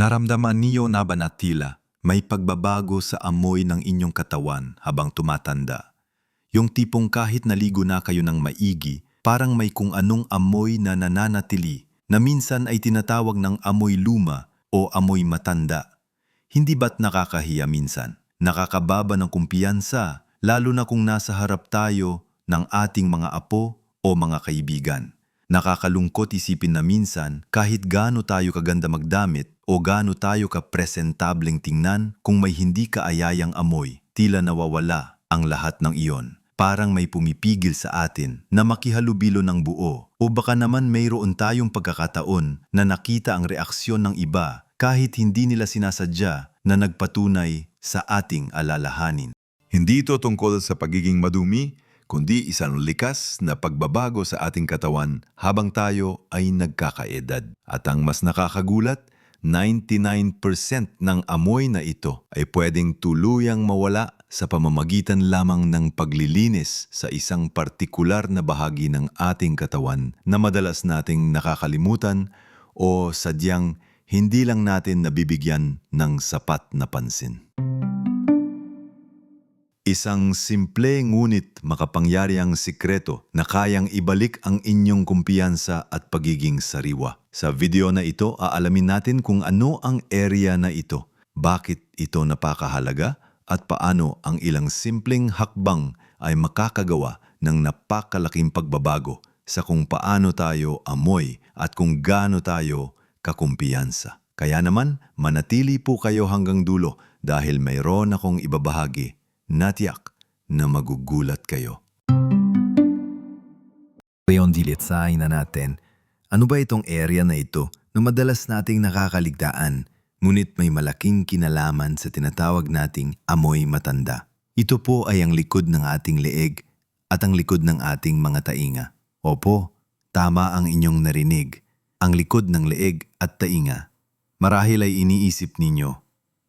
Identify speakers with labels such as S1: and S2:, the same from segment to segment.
S1: Naramdaman niyo na ba na tila may pagbabago sa amoy ng inyong katawan habang tumatanda? Yung tipong kahit naligo na kayo ng maigi, parang may kung anong amoy na nananatili na minsan ay tinatawag ng amoy luma o amoy matanda. Hindi ba't nakakahiya minsan? Nakakababa ng kumpiyansa, lalo na kung nasa harap tayo ng ating mga apo o mga kaibigan. Nakakalungkot isipin na minsan kahit gaano tayo kaganda magdamit o gaano tayo ka-presentableng tingnan kung may hindi kaayayang amoy, tila nawawala ang lahat ng iyon. Parang may pumipigil sa atin na makihalubilo ng buo o baka naman mayroon tayong pagkakataon na nakita ang reaksyon ng iba kahit hindi nila sinasadya na nagpatunay sa ating alalahanin.
S2: Hindi ito tungkol sa pagiging madumi, kundi isang likas na pagbabago sa ating katawan habang tayo ay nagkakaedad. At ang mas nakakagulat, 99% ng amoy na ito ay pwedeng tuluyang mawala sa pamamagitan lamang ng paglilinis sa isang partikular na bahagi ng ating katawan na madalas nating nakakalimutan o sadyang hindi lang natin nabibigyan ng sapat na pansin. Isang simple ngunit makapangyariang sikreto na kayang ibalik ang inyong kumpiyansa at pagiging sariwa. Sa video na ito, aalamin natin kung ano ang area na ito, bakit ito napakahalaga, at paano ang ilang simpleng hakbang ay makakagawa ng napakalaking pagbabago sa kung paano tayo amoy at kung gaano tayo kakumpiyansa. Kaya naman, manatili po kayo hanggang dulo dahil mayroon akong ibabahagi natiyak na magugulat kayo.
S3: Ngayon dilitsay na natin, ano ba itong area na ito na madalas nating nakakaligtaan ngunit may malaking kinalaman sa tinatawag nating amoy matanda. Ito po ay ang likod ng ating leeg at ang likod ng ating mga tainga. Opo, tama ang inyong narinig, ang likod ng leeg at tainga. Marahil ay iniisip ninyo,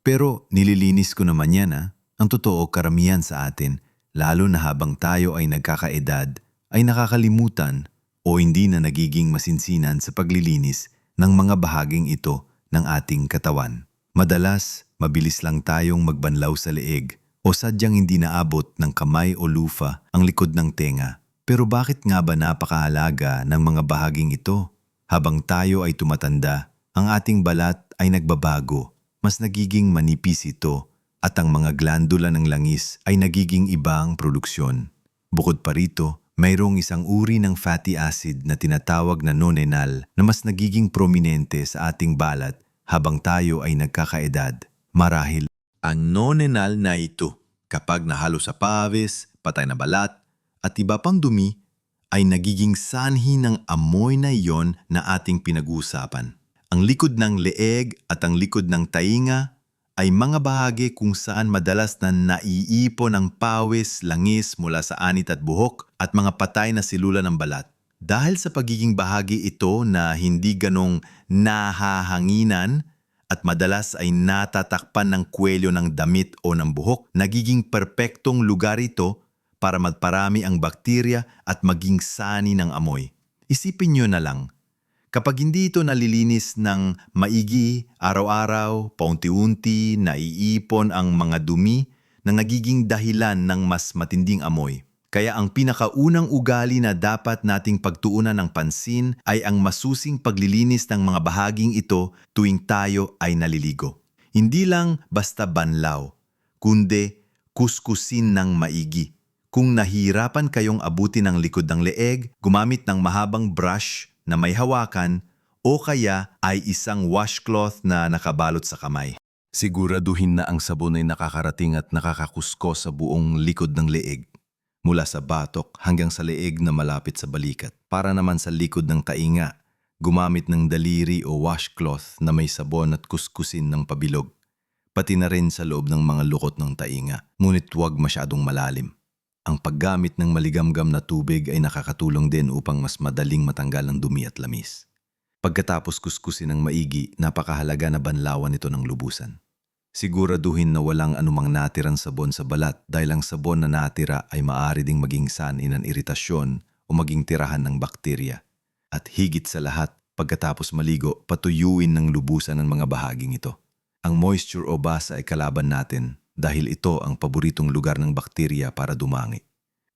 S3: pero nililinis ko naman yan ah. Ang totoo karamihan sa atin, lalo na habang tayo ay nagkakaedad, ay nakakalimutan o hindi na nagiging masinsinan sa paglilinis ng mga bahaging ito ng ating katawan. Madalas, mabilis lang tayong magbanlaw sa leeg o sadyang hindi naabot ng kamay o lufa ang likod ng tenga. Pero bakit nga ba napakahalaga ng mga bahaging ito? Habang tayo ay tumatanda, ang ating balat ay nagbabago. Mas nagiging manipis ito at ang mga glandula ng langis ay nagiging ibang produksyon. Bukod pa rito, mayroong isang uri ng fatty acid na tinatawag na nonenal na mas nagiging prominente sa ating balat habang tayo ay nagkakaedad. Marahil, ang nonenal na ito, kapag nahalo sa pawis, patay na balat, at iba pang dumi, ay nagiging sanhi ng amoy na iyon na ating pinag-uusapan. Ang likod ng leeg at ang likod ng tainga ay mga bahagi kung saan madalas na naiipon ang pawis, langis mula sa anit at buhok at mga patay na silula ng balat. Dahil sa pagiging bahagi ito na hindi ganong nahahanginan at madalas ay natatakpan ng kwelyo ng damit o ng buhok, nagiging perpektong lugar ito para magparami ang bakterya at maging sani ng amoy. Isipin nyo na lang, Kapag hindi ito nalilinis ng maigi, araw-araw, paunti-unti, naiipon ang mga dumi na nagiging dahilan ng mas matinding amoy. Kaya ang pinakaunang ugali na dapat nating pagtuunan ng pansin ay ang masusing paglilinis ng mga bahaging ito tuwing tayo ay naliligo. Hindi lang basta banlaw, kundi kuskusin ng maigi. Kung nahirapan kayong abutin ang likod ng leeg, gumamit ng mahabang brush na may hawakan o kaya ay isang washcloth na nakabalot sa kamay. Siguraduhin na ang sabon ay nakakarating at nakakakusko sa buong likod ng leeg. Mula sa batok hanggang sa leeg na malapit sa balikat. Para naman sa likod ng tainga, gumamit ng daliri o washcloth na may sabon at kuskusin ng pabilog. Pati na rin sa loob ng mga lukot ng tainga, ngunit huwag masyadong malalim. Ang paggamit ng maligamgam na tubig ay nakakatulong din upang mas madaling matanggal ang dumi at lamis. Pagkatapos kuskusin ng maigi, napakahalaga na banlawan ito ng lubusan. Siguraduhin na walang anumang natirang sabon sa balat dahil ang sabon na natira ay maaari ding maging sanhi ng iritasyon o maging tirahan ng bakterya. At higit sa lahat,
S2: Pagkatapos maligo, patuyuin ng lubusan ang mga bahaging ito. Ang moisture o basa ay kalaban natin dahil ito ang paboritong lugar ng bakterya para dumangi.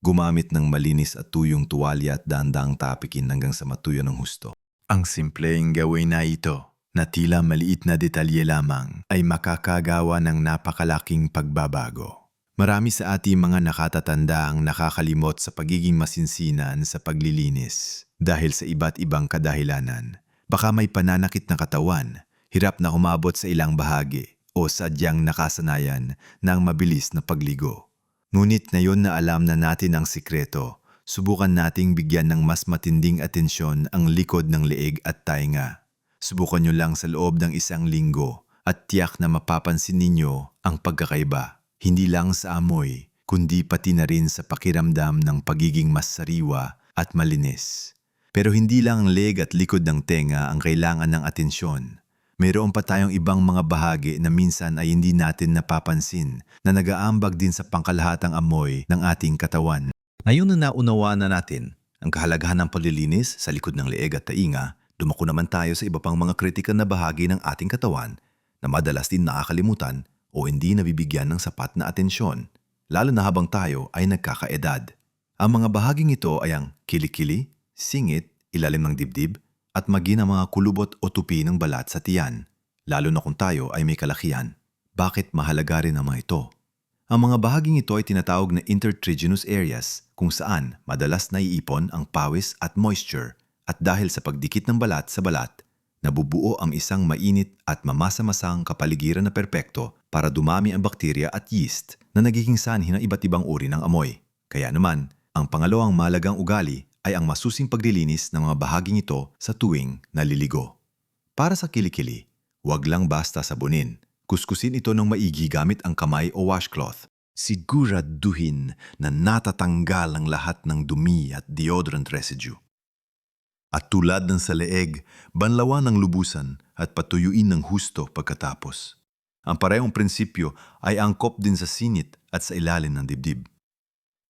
S2: Gumamit ng malinis at tuyong tuwalya at dahan-dahang tapikin hanggang sa matuyo ng husto.
S3: Ang simpleng gawin na ito, na tila maliit na detalye lamang, ay makakagawa ng napakalaking pagbabago. Marami sa ating mga nakatatanda ang nakakalimot sa pagiging masinsinan sa paglilinis dahil sa iba't ibang kadahilanan. Baka may pananakit na katawan, hirap na umabot sa ilang bahagi, o sadyang nakasanayan ng mabilis na pagligo. Ngunit ngayon na alam na natin ang sikreto, subukan nating bigyan ng mas matinding atensyon ang likod ng leeg at tainga. Subukan nyo lang sa loob ng isang linggo at tiyak na mapapansin ninyo ang pagkakaiba. Hindi lang sa amoy, kundi pati na rin sa pakiramdam ng pagiging mas sariwa at malinis. Pero hindi lang ang leg at likod ng tenga ang kailangan ng atensyon. Mayroon pa tayong ibang mga bahagi na minsan ay hindi natin napapansin na nagaambag din sa pangkalahatang amoy ng ating katawan.
S4: Ngayon na naunawaan na natin ang kahalagahan ng paglilinis sa likod ng leeg at tainga, dumako naman tayo sa iba pang mga kritikal na bahagi ng ating katawan na madalas din nakakalimutan o hindi nabibigyan ng sapat na atensyon, lalo na habang tayo ay nagkakaedad. Ang mga bahaging ito ay ang kilikili, singit, ilalim ng dibdib, at maging ang mga kulubot o tupi ng balat sa tiyan, lalo na kung tayo ay may kalakihan. Bakit mahalaga rin ang mga ito? Ang mga bahaging ito ay tinatawag na intertriginous areas kung saan madalas naiipon ang pawis at moisture at dahil sa pagdikit ng balat sa balat, nabubuo ang isang mainit at mamasa-masang kapaligiran na perpekto para dumami ang bakterya at yeast na nagiging sanhi ng iba't ibang uri ng amoy. Kaya naman, ang pangalawang malagang ugali ay ang masusing paglilinis ng mga bahaging ito sa tuwing naliligo. Para sa kilikili, huwag lang basta sabunin. Kuskusin ito ng maigi gamit ang kamay o washcloth. Siguraduhin na natatanggal ang lahat ng dumi at deodorant residue. At tulad ng sa leeg, banlawan ng lubusan at patuyuin ng husto pagkatapos. Ang parehong prinsipyo ay angkop din sa sinit at sa ilalim ng dibdib.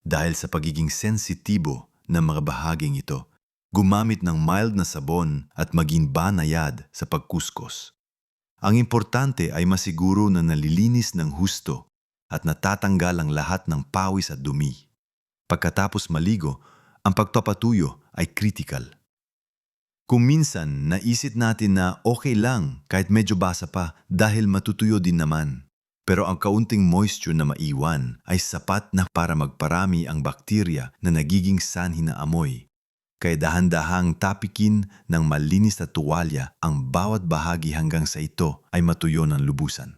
S4: Dahil sa pagiging sensitibo ng mga bahaging ito, gumamit ng mild na sabon at maging banayad sa pagkuskos. Ang importante ay masiguro na nalilinis ng husto at natatanggal ang lahat ng pawis at dumi. Pagkatapos maligo, ang pagpapatuyo ay critical. Kung minsan naisip natin na okay lang kahit medyo basa pa dahil matutuyo din naman. Pero ang kaunting moisture na maiwan ay sapat na para magparami ang bakterya na nagiging sanhi na amoy. Kaya dahan-dahang tapikin ng malinis na tuwalya ang bawat bahagi hanggang sa ito ay matuyo ng lubusan.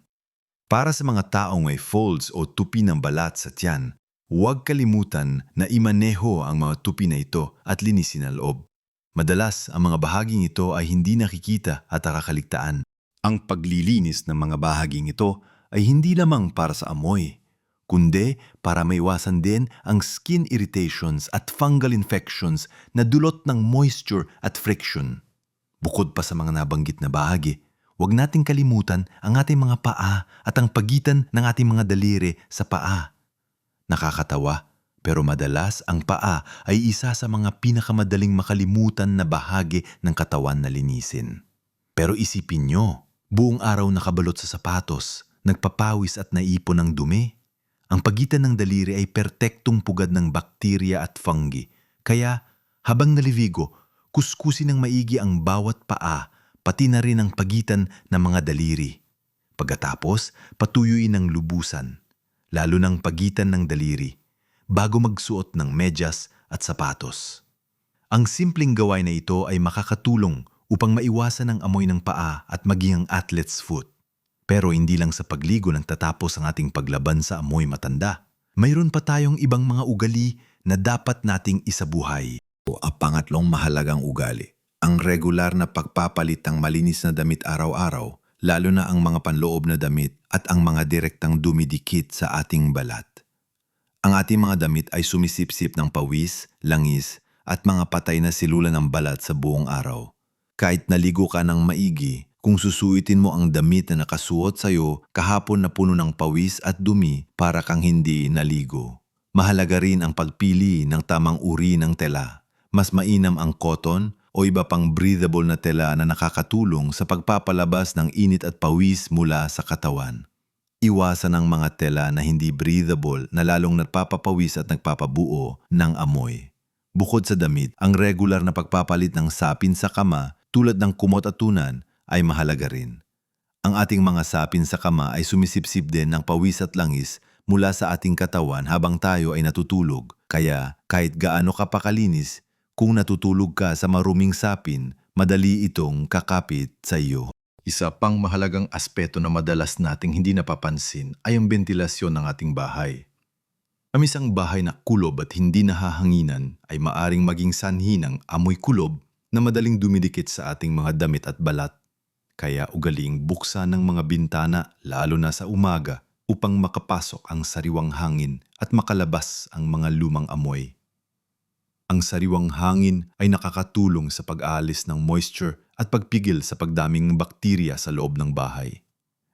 S4: Para sa mga taong may folds o tupi ng balat sa tiyan, huwag kalimutan na imaneho ang mga tupi na ito at linisin ang loob. Madalas, ang mga bahaging ito ay hindi nakikita at nakakaligtaan. Ang paglilinis ng mga bahaging ito ay hindi lamang para sa amoy, kundi para maiwasan din ang skin irritations at fungal infections na dulot ng moisture at friction. Bukod pa sa mga nabanggit na bahagi, huwag nating kalimutan ang ating mga paa at ang pagitan ng ating mga daliri sa paa. Nakakatawa, pero madalas ang paa ay isa sa mga pinakamadaling makalimutan na bahagi ng katawan na linisin. Pero isipin nyo, buong araw nakabalot sa sapatos, nagpapawis at naipon ng dumi. Ang pagitan ng daliri ay pertektong pugad ng bakterya at fungi. Kaya habang nalivigo, kuskusin ng maigi ang bawat paa, pati na rin ang pagitan ng mga daliri. Pagkatapos, patuyuin ng lubusan, lalo ng pagitan ng daliri, bago magsuot ng medyas at sapatos. Ang simpleng gawain na ito ay makakatulong upang maiwasan ang amoy ng paa at maging ang athlete's foot. Pero hindi lang sa pagligo nang tatapos ang ating paglaban sa amoy matanda. Mayroon pa tayong ibang mga ugali na dapat nating isabuhay. O ang pangatlong mahalagang ugali, ang regular na pagpapalit ng malinis na damit araw-araw, lalo na ang mga panloob na damit at ang mga direktang dumidikit sa ating balat. Ang ating mga damit ay sumisipsip ng pawis, langis at mga patay na silula ng balat sa buong araw. Kahit naligo ka ng maigi, kung susuitin mo ang damit na nakasuot sa'yo kahapon na puno ng pawis at dumi para kang hindi naligo. Mahalaga rin ang pagpili ng tamang uri ng tela. Mas mainam ang cotton
S2: o iba pang breathable na tela na nakakatulong sa pagpapalabas ng init at pawis mula sa katawan. Iwasan ang mga tela na hindi breathable na lalong nagpapapawis at nagpapabuo ng amoy. Bukod sa damit, ang regular na pagpapalit ng sapin sa kama tulad ng kumot at tunan ay mahalaga rin. Ang ating mga sapin sa kama ay sumisipsip din ng pawis at langis mula sa ating katawan habang tayo ay natutulog. Kaya kahit gaano ka pakalinis, kung natutulog ka sa maruming sapin, madali itong kakapit sa iyo.
S1: Isa pang mahalagang aspeto na madalas nating hindi napapansin ay ang ventilasyon ng ating bahay. Ang isang bahay na kulob at hindi nahahanginan ay maaring maging sanhi ng amoy kulob na madaling dumidikit sa ating mga damit at balat. Kaya ugaling buksan ng mga bintana lalo na sa umaga upang makapasok ang sariwang hangin at makalabas ang mga lumang amoy. Ang sariwang hangin ay nakakatulong sa pag-aalis ng moisture at pagpigil sa pagdaming bakterya sa loob ng bahay.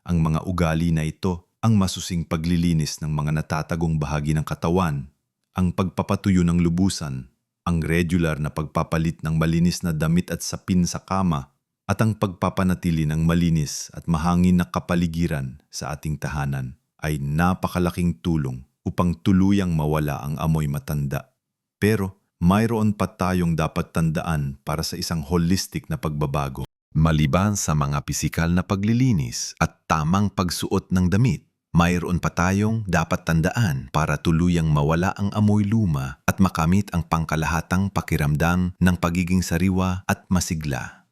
S1: Ang mga ugali na ito ang masusing paglilinis ng mga natatagong bahagi ng katawan, ang pagpapatuyo ng lubusan, ang regular na pagpapalit ng malinis na damit at sapin sa kama, at ang pagpapanatili ng malinis at mahangin na kapaligiran sa ating tahanan ay napakalaking tulong upang tuluyang mawala ang amoy matanda. Pero mayroon pa tayong dapat tandaan para sa isang holistic na pagbabago.
S2: Maliban sa mga pisikal na paglilinis at tamang pagsuot ng damit, mayroon pa tayong dapat tandaan para tuluyang mawala ang amoy luma at makamit ang pangkalahatang pakiramdam ng pagiging sariwa at masigla.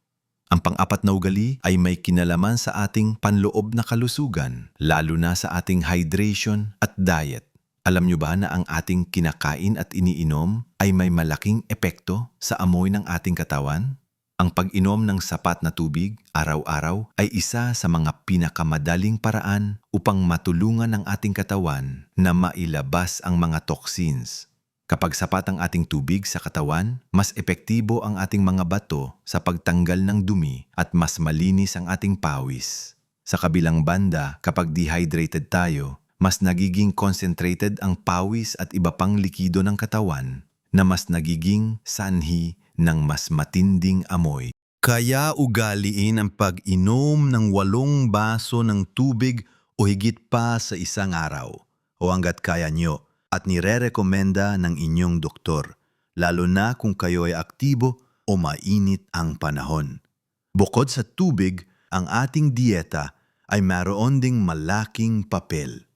S2: Ang pang-apat na ugali ay may kinalaman sa ating panloob na kalusugan, lalo na sa ating hydration at diet. Alam nyo ba na ang ating kinakain at iniinom ay may malaking epekto sa amoy ng ating katawan? Ang pag-inom ng sapat na tubig araw-araw ay isa sa mga pinakamadaling paraan upang matulungan ang ating katawan na mailabas ang mga toxins. Kapag sapat ang ating tubig sa katawan, mas epektibo ang ating mga bato sa pagtanggal ng dumi at mas malinis ang ating pawis. Sa kabilang banda, kapag dehydrated tayo, mas nagiging concentrated ang pawis at iba pang likido ng katawan na mas nagiging sanhi ng mas matinding amoy.
S3: Kaya ugaliin ang pag-inom ng walong baso ng tubig o higit pa sa isang araw o hanggat kaya nyo at nirerekomenda ng inyong doktor, lalo na kung kayo ay aktibo o mainit ang panahon. Bukod sa tubig, ang ating dieta ay mayroon ding malaking papel.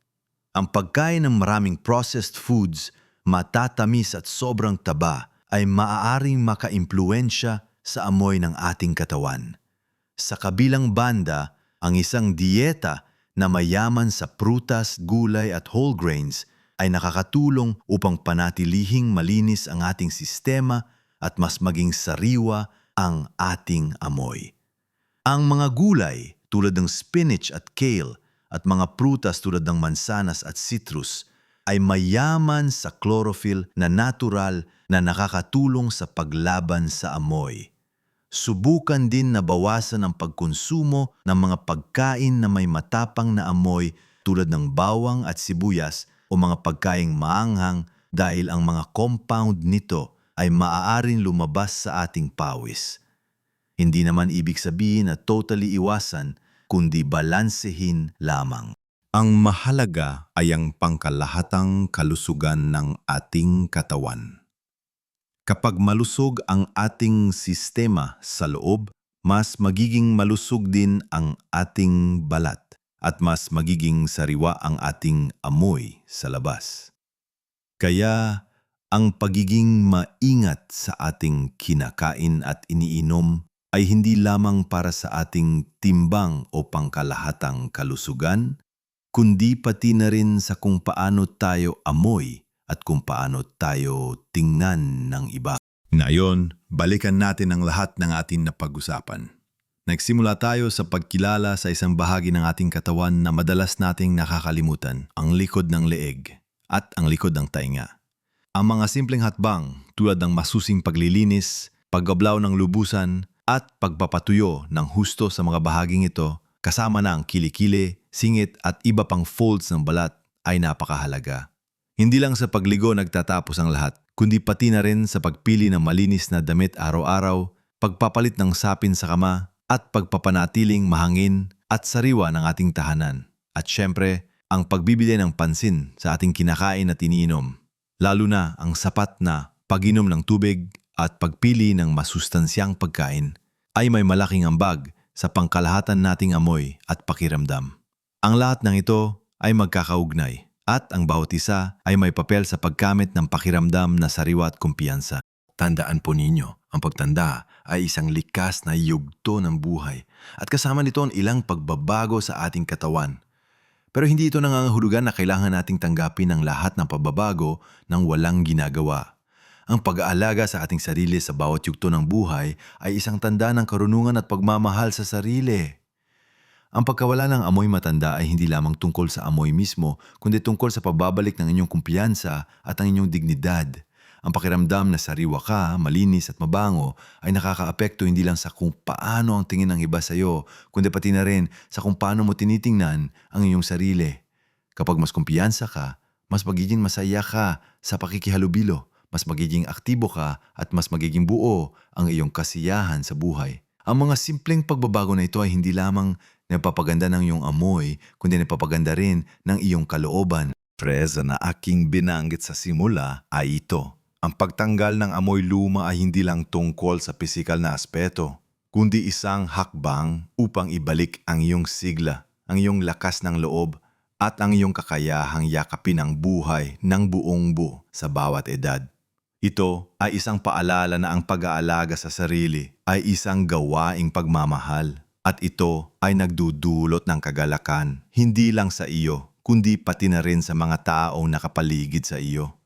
S3: Ang pagkain ng maraming processed foods, matatamis at sobrang taba ay maaaring makaimpluensya sa amoy ng ating katawan. Sa kabilang banda, ang isang dieta na mayaman sa prutas, gulay at whole grains ay nakakatulong upang panatilihing malinis ang ating sistema at mas maging sariwa ang ating amoy. Ang mga gulay tulad ng spinach at kale at mga prutas tulad ng mansanas at citrus ay mayaman sa chlorophyll na natural na nakakatulong sa paglaban sa amoy. Subukan din na bawasan ang pagkonsumo ng mga pagkain na may matapang na amoy tulad ng bawang at sibuyas o mga pagkaing maanghang dahil ang mga compound nito ay maaaring lumabas sa ating pawis. Hindi naman ibig sabihin na totally iwasan, kundi balansehin lamang.
S2: Ang mahalaga ay ang pangkalahatang kalusugan ng ating katawan. Kapag malusog ang ating sistema sa loob, mas magiging malusog din ang ating balat at mas magiging sariwa ang ating amoy sa labas. Kaya ang pagiging maingat sa ating kinakain at iniinom ay hindi lamang para sa ating timbang o pangkalahatang kalusugan, kundi pati na rin sa kung paano tayo amoy at kung paano tayo tingnan ng iba. Ngayon, balikan natin ang lahat ng ating napag-usapan. Nagsimula tayo sa pagkilala sa isang bahagi ng ating katawan na madalas nating nakakalimutan, ang likod ng leeg at ang likod ng tainga. Ang mga simpleng hatbang tulad ng masusing paglilinis, paggablaw ng lubusan at pagpapatuyo ng husto sa mga bahaging ito kasama na ang kilikili, singit at iba pang folds ng balat ay napakahalaga. Hindi lang sa pagligo nagtatapos ang lahat, kundi pati na rin sa pagpili ng malinis na damit araw-araw
S1: pagpapalit ng sapin sa kama, at pagpapanatiling mahangin at sariwa ng ating tahanan. At syempre, ang pagbibigay ng pansin sa ating kinakain at iniinom. Lalo na ang sapat na pag-inom ng tubig at pagpili ng masustansyang pagkain ay may malaking ambag sa pangkalahatan nating amoy at pakiramdam. Ang lahat ng ito ay magkakaugnay at ang bawat isa ay may papel sa pagkamit ng pakiramdam na sariwa at kumpiyansa.
S3: Tandaan po ninyo, ang pagtanda ay isang likas na yugto ng buhay at kasama nito ang ilang pagbabago sa ating katawan. Pero hindi ito nangangahulugan na kailangan nating tanggapin ang lahat ng pagbabago ng walang ginagawa. Ang pag-aalaga sa ating sarili sa bawat yugto ng buhay ay isang tanda ng karunungan at pagmamahal sa sarili. Ang pagkawala ng amoy matanda ay hindi lamang tungkol sa amoy mismo, kundi tungkol sa pagbabalik ng inyong kumpiyansa at ang inyong dignidad. Ang pakiramdam na sariwa ka, malinis at mabango ay nakakaapekto hindi lang sa kung paano ang tingin ng iba sa iyo, kundi pati na rin sa kung paano mo tinitingnan ang iyong sarili. Kapag mas kumpiyansa ka, mas magiging masaya ka sa pakikihalubilo, mas magiging aktibo ka at mas magiging buo ang iyong kasiyahan sa buhay. Ang mga simpleng pagbabago na ito ay hindi lamang nagpapaganda ng iyong amoy, kundi nagpapaganda rin ng iyong kalooban.
S4: Preza na aking binanggit sa simula ay ito. Ang pagtanggal ng amoy luma ay hindi lang tungkol sa pisikal na aspeto, kundi isang hakbang upang ibalik ang iyong sigla, ang iyong lakas ng loob, at ang iyong kakayahang yakapin ang buhay ng buong buo sa bawat edad. Ito ay isang paalala na ang pag-aalaga sa sarili ay isang gawaing pagmamahal at ito ay nagdudulot ng kagalakan hindi lang sa iyo kundi pati na rin sa mga taong nakapaligid sa iyo.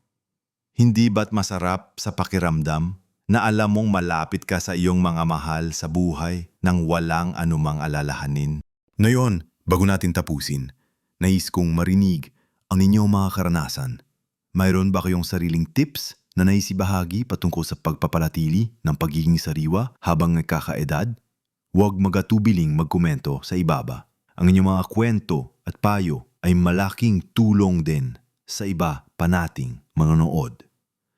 S4: Hindi ba't masarap sa pakiramdam na alam mong malapit ka sa iyong mga mahal sa buhay nang walang anumang alalahanin? Ngayon, bago natin tapusin, nais kong marinig ang inyong mga karanasan. Mayroon ba kayong sariling tips na naisibahagi patungkol sa pagpapalatili ng pagiging sariwa habang nagkakaedad? Huwag magatubiling magkomento sa ibaba. Ang inyong mga kwento at payo ay malaking tulong din sa iba pa nating manonood.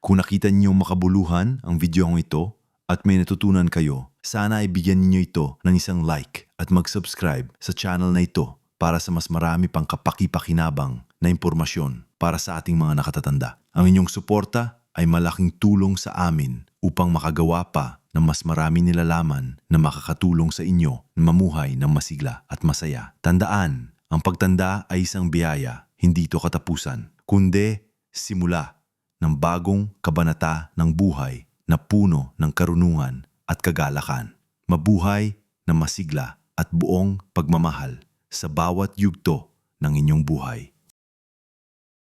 S4: Kung nakita niyo makabuluhan ang video ito at may natutunan kayo, sana ay bigyan niyo ito ng isang like at mag-subscribe sa channel na ito para sa mas marami pang kapaki-pakinabang na impormasyon para sa ating mga nakatatanda. Ang inyong suporta ay malaking tulong sa amin upang makagawa pa ng mas marami nilalaman na makakatulong sa inyo na mamuhay ng masigla at masaya. Tandaan, ang pagtanda ay isang biyaya, hindi ito katapusan, kundi simula ng bagong kabanata ng buhay na puno ng karunungan at kagalakan. Mabuhay na masigla at buong pagmamahal sa bawat yugto ng inyong buhay.